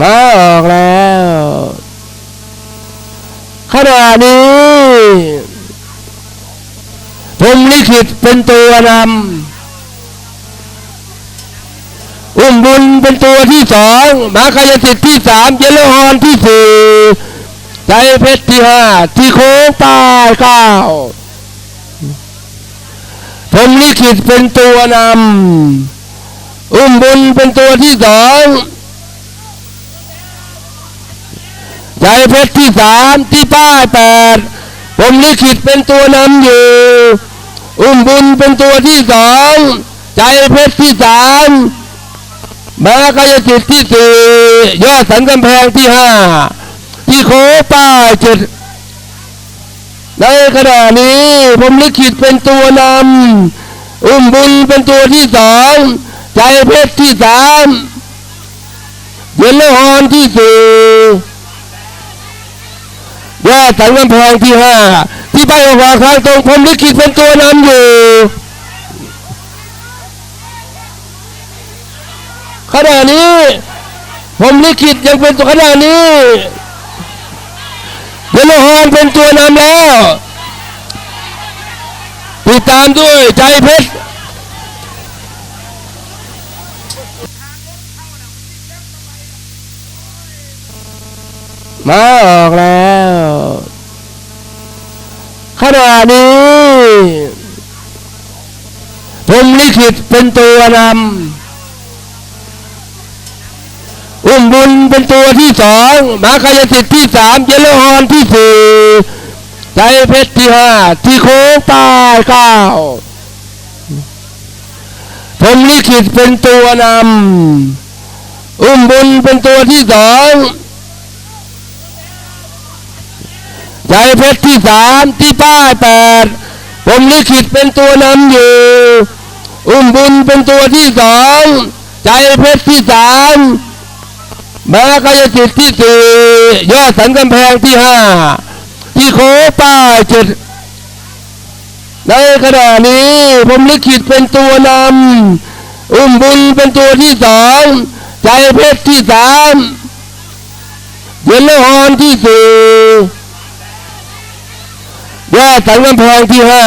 มาออกแล้วขณะนี้ผมลิขิตเป็นตัวนำอุ้มบุญเป็นตัวที่สองมาคายสิทธิ์ที่สามเยลโลฮอนที่สี่ใจเพชรที่ห้าที่โค้งปลายเก้าผมลิขิตเป็นตัวนำอุ้มบุญเป็นตัวที่สอง ใจเพชรที่สามที่ป้ายแปดผมลิขิตเป็นตัวนำอยู่ อุ้มบุญเป็นตัวที่สองใจเพชรที่สามมากายสิทธิ์ที่สี่ยอดสันกำแพงที่ห้าที่โคป้ายเจ็ดในขณะนี้ผมลิขิตเป็นตัวนำอุ้มบุญเป็นตัวที่สองใจเพชรที่สามเยลโลฮอนที่สี่ ยอดสันกำแพงที่ห้าที่ไปออกมาข้างตรงผมลิขิตเป็นตัวนำอยู่ขณะนี้ผมลิขิตยังเป็นตัวขณะนี้เดลฮอนเป็นตัวนำแล้วติดตามด้วยใจเพชรมาออกแล้ว ขณะนี้ผมลิขิตเป็นตัวนำอุ้มบุญเป็นตัวที่สองมาคายสิทธิ์ที่สามเยลโลฮอนที่สี่ใจเพชรที่ห้าที่โค้งปลายเก้าผมลิขิตเป็นตัวนำอุ้มบุญเป็นตัวที่สอง ใจเพชรที่สามที่ป้ายแปดผมลิขิตเป็นตัวนำอยู่ อุ้มบุญเป็นตัวที่สองใจเพชรที่สามมากายสิทธิ์ที่สี่ยอดสันกำแพงที่ห้าที่โคป้ายเจ็ดในขณะนี้ผมลิขิตเป็นตัวนำอุ้มบุญเป็นตัวที่สองใจเพชรที่สามเยลโลฮอนที่สี่ ยอดสันกำแพงที่ห้า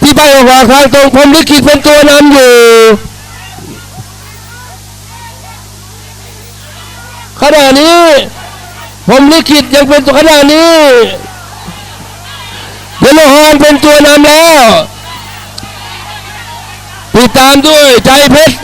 ที่ไปออกมาข้างตรงผมลิขิตเป็นตัวนำอยู่ขณะนี้ผมลิขิตยังเป็นตัวขณะนี้เดลฮอนเป็นตัวนำแล้วติดตามด้วยใจเพชร